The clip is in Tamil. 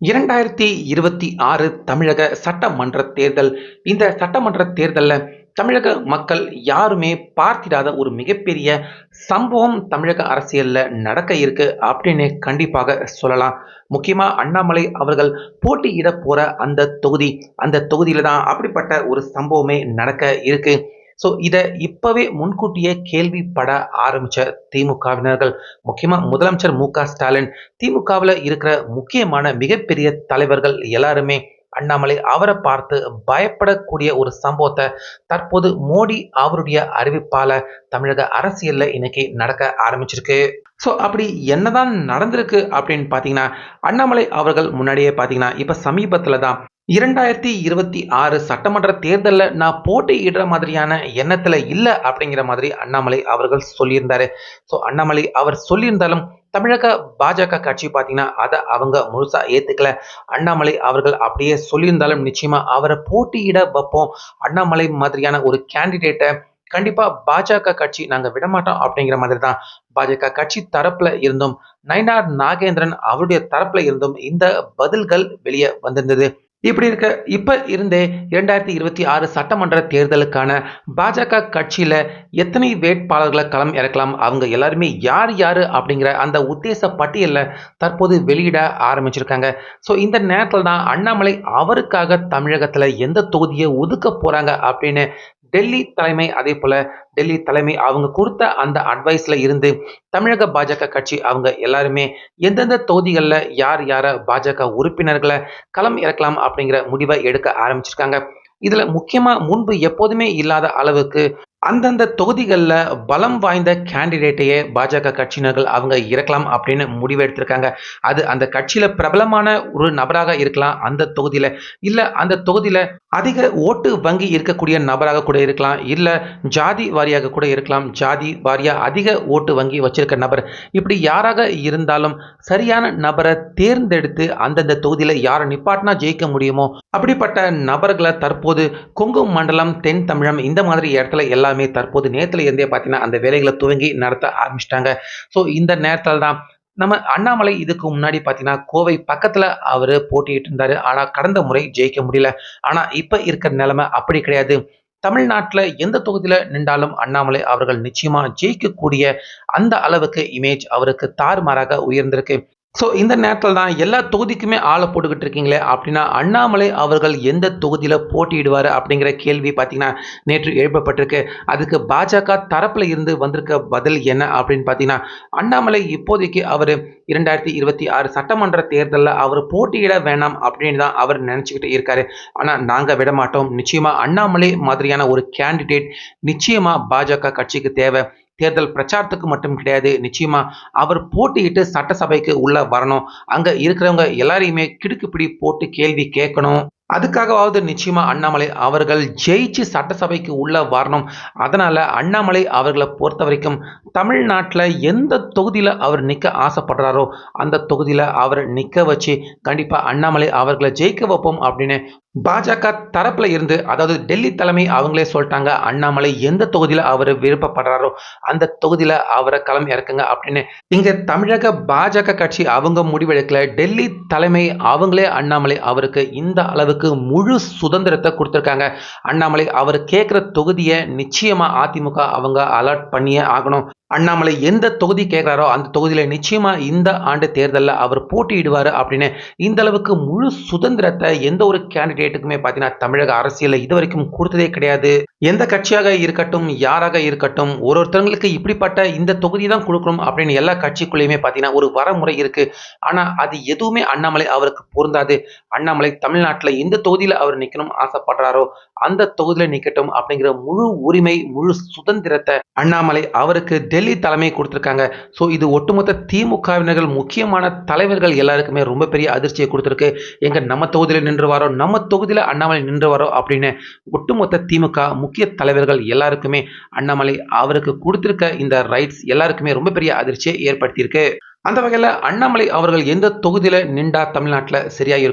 இரண்டாயிரத்தி இருபத்தி ஆறு தமிழக சட்டமன்ற தேர்தல். இந்த சட்டமன்ற தேர்தலில் தமிழக மக்கள் யாருமே பார்த்திடாத ஒரு மிகப்பெரிய சம்பவம் தமிழக அரசியலில் நடக்க இருக்கு அப்படின்னு கண்டிப்பாக சொல்லலாம். முக்கியமாக அண்ணாமலை அவர்கள் போட்டியிட போகிற அந்த தொகுதி அந்த தொகுதியில் தான் அப்படிப்பட்ட ஒரு சம்பவமே நடக்க இருக்கு. ஸோ இதை இப்பவே முன்கூட்டியே கேள்விப்பட ஆரம்பிச்ச திமுகவினர்கள். முக்கியமாக முதலமைச்சர் மு க ஸ்டாலின் திமுகவில் இருக்கிற முக்கியமான மிகப்பெரிய தலைவர்கள் எல்லாருமே அண்ணாமலை அவரை பார்த்து பயப்படக்கூடிய ஒரு சம்பவத்தை தற்போது மோடி அவருடைய அறிவிப்பால தமிழக அரசியல்ல இன்னைக்கு நடக்க ஆரம்பிச்சிருக்கு. ஸோ அப்படி என்னதான் நடந்திருக்கு அப்படின்னு பார்த்தீங்கன்னா அண்ணாமலை அவர்கள் முன்னாடியே பார்த்தீங்கன்னா இப்போ சமீபத்தில் தான் இரண்டாயிரத்தி இருபத்தி ஆறு சட்டமன்ற தேர்தலில் நான் போட்டியிடுற மாதிரியான எண்ணத்தில் இல்லை அப்படிங்கிற மாதிரி அண்ணாமலை அவர்கள் சொல்லியிருந்தாரு. ஸோ அண்ணாமலை அவர் சொல்லியிருந்தாலும் தமிழக பாஜக கட்சி பார்த்தீங்கன்னா அதை அவங்க முழுசாக ஏற்றுக்கல அண்ணாமலை அவர்கள் அப்படியே சொல்லியிருந்தாலும் நிச்சயமாக அவரை போட்டியிட வைப்போம். அண்ணாமலை மாதிரியான ஒரு கேண்டிடேட்டை கண்டிப்பாக பாஜக கட்சி நாங்கள் விடமாட்டோம் அப்படிங்கிற மாதிரி தான் பாஜக கட்சி தரப்புல இருந்தும் நயனார் நாகேந்திரன் அவருடைய தரப்புல இருந்தும் இந்த பதில்கள் வெளியே வந்திருந்தது. இப்படி இருக்க இப்ப இருந்தே இரண்டாயிரத்தி இருபத்தி ஆறு சட்டமன்ற தேர்தலுக்கான பாஜக கட்சியில எத்தனை வேட்பாளர்களை களம் இறக்கலாம் அவங்க எல்லாருமே யார் யாரு அப்படிங்கிற அந்த உத்தேச பட்டியலில் தற்போது வெளியிட ஆரம்பிச்சிருக்காங்க. ஸோ இந்த நேரத்தில் தான் அண்ணாமலை அவருக்காக தமிழகத்தில் எந்த தொகுதியை ஒதுக்க போறாங்க அப்படின்னு டெல்லி தலைமை அதே போல டெல்லி தலைமை அவங்க கொடுத்த அந்த அட்வைஸ்ல இருந்து தமிழக பாஜக கட்சி அவங்க எல்லாருமே எந்தெந்த தொகுதிகளில் யார் யார பாஜக உறுப்பினர்களை களம் இறக்கலாம் அப்படிங்கிற முடிவை எடுக்க ஆரம்பிச்சிருக்காங்க. இதுல முக்கியமா முன்பு எப்போதுமே இல்லாத அளவுக்கு அந்தந்த தொகுதிகளில் பலம் வாய்ந்த கேண்டிடேட்டையே பாஜக கட்சியினர்கள் அவங்க இறக்கலாம் அப்படின்னு முடிவு எடுத்திருக்காங்க. அது அந்த கட்சியில் பிரபலமான ஒரு நபராக இருக்கலாம் அந்த தொகுதியில். இல்லை அந்த தொகுதியில் அதிக ஓட்டு வங்கி இருக்கக்கூடிய நபராக கூட இருக்கலாம். இல்லை ஜாதி வாரியாக கூட இருக்கலாம். ஜாதி வாரியாக அதிக ஓட்டு வங்கி வச்சிருக்க நபர். இப்படி யாராக இருந்தாலும் சரியான நபரை தேர்ந்தெடுத்து அந்தந்த தொகுதியில் யாரை நிப்பாட்டினா ஜெயிக்க முடியுமோ? அப்படிப்பட்ட நபர்களை தற்போது கொங்கு மண்டலம் தென் தமிழம் இந்த மாதிரி இடத்துல எல்லாமே தற்போது நேரத்தில் இருந்தே பார்த்தீங்கன்னா அந்த வேலைகளை துவங்கி நடத்த ஆரம்பிச்சிட்டாங்க. ஸோ இந்த நேரத்தில் தான் நம்ம அண்ணாமலை இதுக்கு முன்னாடி பார்த்தீங்கன்னா கோவை பக்கத்தில் அவர் போட்டிட்டு இருந்தார். ஆனால் கடந்த முறை ஜெயிக்க முடியல. ஆனால் இப்போ இருக்கிற நிலைமை அப்படி கிடையாது. தமிழ்நாட்டில் எந்த தொகுதியில் நின்றாலும் அண்ணாமலை அவர்கள் நிச்சயமா ஜெயிக்கக்கூடிய அந்த அளவுக்கு இமேஜ் அவருக்கு தாறுமாறாக உயர்ந்திருக்கு. ஸோ இந்த நேரத்தில் தான் எல்லா தொகுதிக்குமே ஆளை போட்டுக்கிட்டு இருக்கீங்களே அப்படின்னா அண்ணாமலை அவர்கள் எந்த தொகுதியில் போட்டியிடுவார் அப்படிங்கிற கேள்வி பார்த்தீங்கன்னா நேற்று எழுப்பப்பட்டிருக்கு. அதுக்கு பாஜக தரப்பில் இருந்து வந்திருக்க பதில் என்ன அப்படின்னு பார்த்தீங்கன்னா அண்ணாமலை இப்போதைக்கு அவர் இரண்டாயிரத்தி இருபத்தி ஆறு சட்டமன்ற தேர்தலில் அவர் போட்டியிட வேணாம் அப்படின்னு தான் அவர் நினச்சிக்கிட்டு இருக்காரு. ஆனால் நாங்கள் விட மாட்டோம். நிச்சயமாக அண்ணாமலை மாதிரியான ஒரு கேண்டிடேட் நிச்சயமாக பாஜக கட்சிக்கு தேவை. தேர்தல் பிரச்சாரத்துக்கு மட்டும் கிடையாது. நிச்சயமா அவர் போட்டியிட்டு சட்டசபைக்கு உள்ள வரணும். அங்க இருக்கிறவங்க எல்லாரையுமே கிடுக்குப்பிடி போட்டு கேள்வி கேட்கணும். அதுக்காகவாவது நிச்சயமா அண்ணாமலை அவர்கள் ஜெயிச்சு சட்டசபைக்கு உள்ள வரணும். அதனால அண்ணாமலை அவர்களை பொறுத்த வரைக்கும் தமிழ்நாட்டில் எந்த தொகுதியில் அவர் நிற்க ஆசைப்படுறாரோ அந்த தொகுதியில் அவர் நிற்க வச்சு கண்டிப்பாக அண்ணாமலை அவர்களை ஜெயிக்க வைப்போம் அப்படின்னு பாஜக தரப்புல இருந்து அதாவது டெல்லி தலைமை அவங்களே சொல்லிட்டாங்க அண்ணாமலை எந்த தொகுதியில அவர் விருப்பப்படுறாரோ அந்த தொகுதியில அவரை களம் இறக்குங்க அப்படின்னு. இங்க தமிழக பாஜக கட்சி அவங்க முடிவெடுக்கல டெல்லி தலைமை அவங்களே அண்ணாமலை அவருக்கு இந்த அளவுக்கு முழு சுதந்திரத்தை கொடுத்துருக்காங்க. அண்ணாமலை அவர் கேட்குற தொகுதியை நிச்சயமா அதிமுக அவங்க அலர்ட் பண்ணியே ஆகணும். அண்ணாமலை எந்த தொகுதி கேட்குறாரோ அந்த தொகுதியில் நிச்சயமா இந்த ஆண்டு தேர்தலில் அவர் போட்டியிடுவார் அப்படின்னு இந்த அளவுக்கு முழு சுதந்திரத்தை எந்த ஒரு கேண்டிடேட்டுக்குமே பார்த்தீங்கன்னா தமிழக அரசியலில் இது வரைக்கும் கொடுத்ததே கிடையாது. எந்த கட்சியாக இருக்கட்டும் யாராக இருக்கட்டும் ஒரு ஒருத்தவங்களுக்கு இப்படிப்பட்ட இந்த தொகுதி தான் கொடுக்கணும் அப்படின்னு எல்லா கட்சிக்குள்ளேயுமே பார்த்தீங்கன்னா ஒரு வரமுறை இருக்கு. ஆனால் அது எதுவுமே அண்ணாமலை அவருக்கு பொருந்தாது. அண்ணாமலை தமிழ்நாட்டில் எந்த தொகுதியில் அவர் நிற்கணும் ஆசைப்படுறாரோ அந்த தொகுதியில் நிற்கட்டும் அப்படிங்கிற முழு உரிமை முழு சுதந்திரத்தை அண்ணாமலை அவருக்கு டெல்லி தலைமை கொடுத்துருக்காங்க. ஸோ இது ஒட்டுமொத்த திமுகவினர்கள் முக்கியமான தலைவர்கள் எல்லாருக்குமே ரொம்ப பெரிய அதிர்ச்சியை கொடுத்துருக்கு. எங்கள் நம்ம தொகுதியில் நின்றுவாரோ நம்ம தொகுதியில் அண்ணாமலை நின்று வரோம் அப்படின்னு ஒட்டுமொத்த திமுக முக்கிய தலைவர்கள் எல்லாருக்குமே அண்ணாமலை அவருக்கு கொடுத்துருக்க இந்த ரைட்ஸ் எல்லாருக்குமே ரொம்ப பெரிய அதிர்ச்சியை ஏற்படுத்தியிருக்கு. அந்த வகையில் அண்ணாமலை அவர்கள் எந்த தொகுதியில் நின்றா தமிழ்நாட்டில் சரியாக